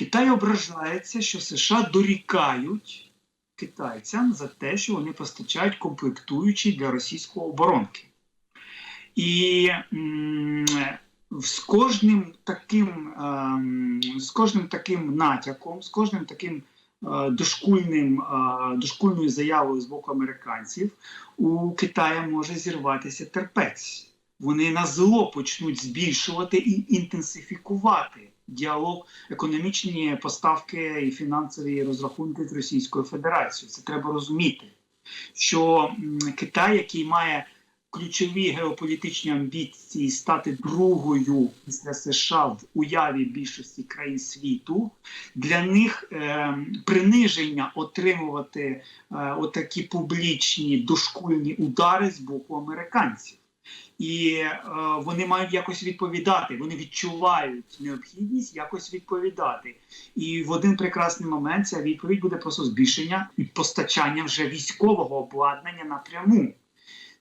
Китай ображається, що США дорікають китайцям за те, що вони постачають комплектуючі для російської оборонки. І з кожним таким, з кожним таким натяком, з кожним таким дошкульним, дошкульною заявою з боку американців у Китая може зірватися терпець. Вони на зло почнуть збільшувати і інтенсифікувати діалог, економічні поставки і фінансові розрахунки з Російською Федерацією. Це треба розуміти, що Китай, який має ключові геополітичні амбіції стати другою після США в уяві більшості країн світу, для них е, приниження отримувати е, отакі публічні дошкульні удари з боку американців. І е, вони мають якось відповідати. Вони відчувають необхідність якось відповідати. І в один прекрасний момент ця відповідь буде просто збільшення і постачання вже військового обладнання напряму.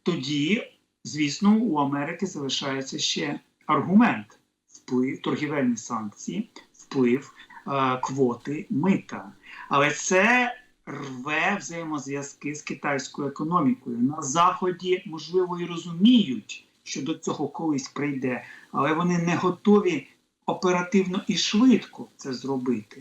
Тоді, звісно, у Америки залишається ще аргумент: вплив, торгівельні санкції, вплив е, квоти мита. Але це рве взаємозв'язки з китайською економікою. На заході, можливо, і розуміють, що до цього колись прийде, але вони не готові оперативно і швидко це зробити.